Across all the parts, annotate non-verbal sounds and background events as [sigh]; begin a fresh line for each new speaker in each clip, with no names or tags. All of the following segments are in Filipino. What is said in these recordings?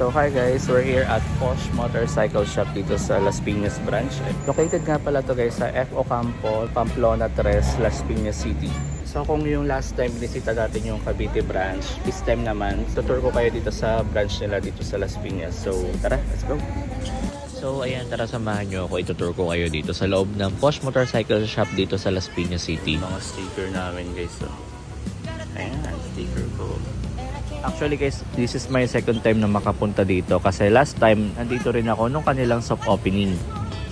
So hi guys, we're here at Posh Motorcycle Shop dito sa Las Piñas branch. Located nga pala to guys sa FO Campo, Pamplona 3, Las Piñas City. So kung yung last time binisita natin yung Cavite branch, this time naman, tutur ko kayo dito sa branch nila dito sa Las Piñas. So tara, let's go!
So ayan, tara samahan nyo ako. Itutur ko kayo dito sa loob ng Posh Motorcycle Shop dito sa Las Piñas City.
Mga sticker namin guys. So. Ayan, sticker ko. Actually guys, this is my second time na makapunta dito kasi last time nandito rin ako nung kanilang soft opening.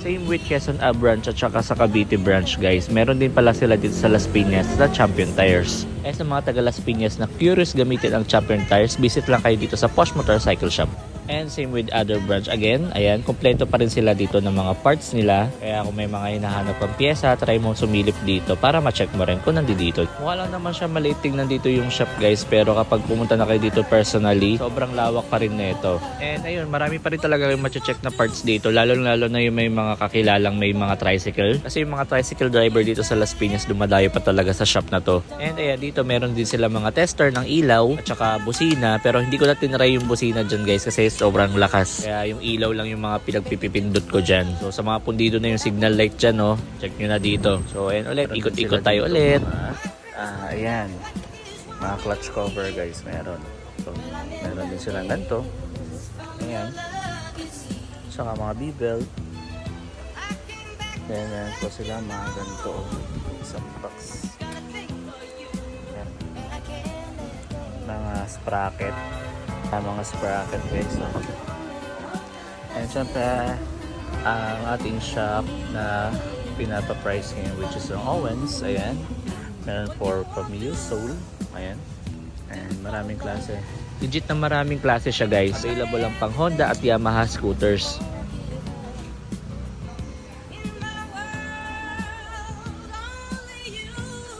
Same with Quezon A branch at saka sa Cavite branch guys. Meron din pala sila dito sa Las Piñas sa Champion Tires. Eh sa mga taga Las Piñas na curious gamitin ang Champion Tires, visit lang kayo dito sa Posh Motorcycle Shop. And same with other branch again. Ayan, kompleto pa rin sila dito ng mga parts nila. Kaya kung may mga hinahanap pang pyesa, try mo sumilip dito para ma-check mo rin kung nandito. Mukha lang naman siya maliit tingnan dito yung shop guys. Pero kapag pumunta na kayo dito personally, sobrang lawak pa rin nito. And ayun, marami pa rin talaga yung ma-check na parts dito. Lalo-lalo na yung may mga kakilalang may mga tricycle. Kasi yung mga tricycle driver dito sa Las Piñas, dumadayo pa talaga sa shop na to. And ayan, dito meron din sila mga tester ng ilaw at saka busina. Pero hindi ko na tinry yung busina dyan guys kasi sobrang lakas. Kaya yung ilaw lang yung mga pinagpipipindot ko dyan. So sa mga pundido na yung signal light dyan, no? check nyo na dito. So ayan ulit, ikot-ikot tayo ulit. Ah, ayan. Mga clutch cover guys, meron. So, meron din silang ganito. Ayan. Saka mga B-belt. Then, meron po sila mga ganito. Isang box. Ayan. Mga sprocket. Ah, mga sprocket guys. So. And syempre, ang ating shop na pinapa-price ngayon which is ang Owens. Ayan. Meron for Camille Soul. Ayan. And maraming klase. Legit na maraming klase siya guys. Available lang pang Honda at Yamaha scooters.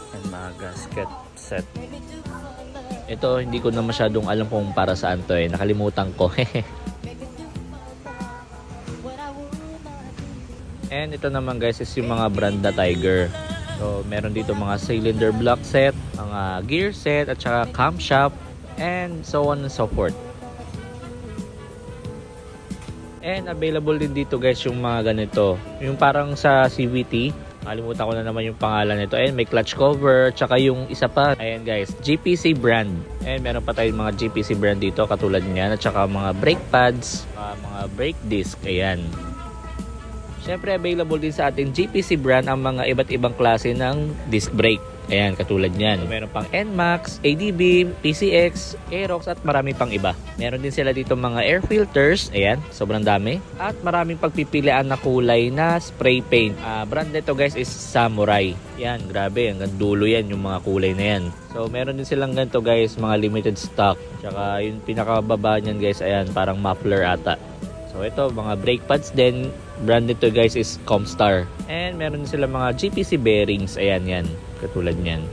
And mga gasket set. Ito, hindi ko na masyadong alam kung para saan to eh. Nakalimutan ko. [laughs] And ito naman guys is yung mga brand na Tiger. So, meron dito mga cylinder block set, mga gear set, at saka camshaft, and so on and so forth. And available din dito guys yung mga ganito. Yung parang sa CVT, Kalimutan ko na naman yung pangalan nito. And may clutch cover, tsaka yung isa pa. Ayan guys, GPC brand. And meron pa tayong mga GPC brand dito katulad niyan. At saka mga brake pads, uh, mga brake disc. Ayan. Siyempre available din sa ating GPC brand ang mga iba't ibang klase ng disc brake. Ayan, katulad niyan. Meron pang NMAX, ADB, PCX, Aerox at marami pang iba. Meron din sila dito mga air filters. Ayan, sobrang dami. At maraming pagpipilian na kulay na spray paint. Ah, brand nito guys is Samurai. Yan, grabe. Hanggang dulo yan yung mga kulay na yan. So, meron din silang ganito guys, mga limited stock. Tsaka yung pinakababa niyan guys, ayan, parang muffler ata. So ito, mga brake pads din. Brand nito guys is Comstar. And meron din sila mga GPC bearings. Ayan yan. Katulad niyan.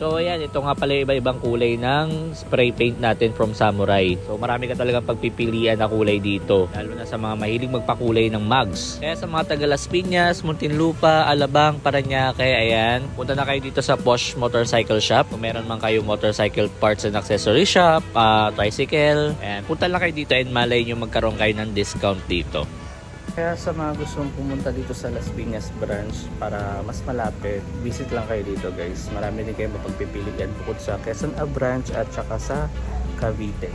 So ayan, ito nga pala iba-ibang kulay ng spray paint natin from Samurai. So marami ka talagang pagpipilian na kulay dito. Lalo na sa mga mahilig magpakulay ng mugs. Kaya sa mga taga Las Piñas, Muntinlupa, Alabang, Paranaque, ayan. Punta na kayo dito sa Bosch Motorcycle Shop. Kung meron man kayo motorcycle parts and accessory shop, ah, tricycle, ayan. Punta lang kayo dito and malay nyo magkaroon kayo ng discount dito. Kaya sa mga gustong pumunta dito sa Las Piñas branch para mas malapit, visit lang kayo dito guys. Marami din kayong mapagpipilian bukod sa Quezon A branch at saka sa Cavite.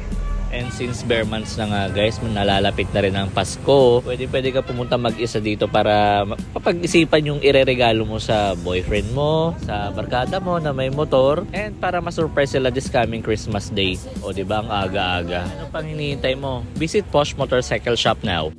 And since bare months na nga guys, nalalapit na rin ang Pasko, pwede pwede ka pumunta mag-isa dito para mapag-isipan yung ireregalo mo sa boyfriend mo, sa barkada mo na may motor, and para ma-surprise sila this coming Christmas Day. O di ba ang aga-aga? Ano pang hinihintay mo? Visit Posh Motorcycle Shop now.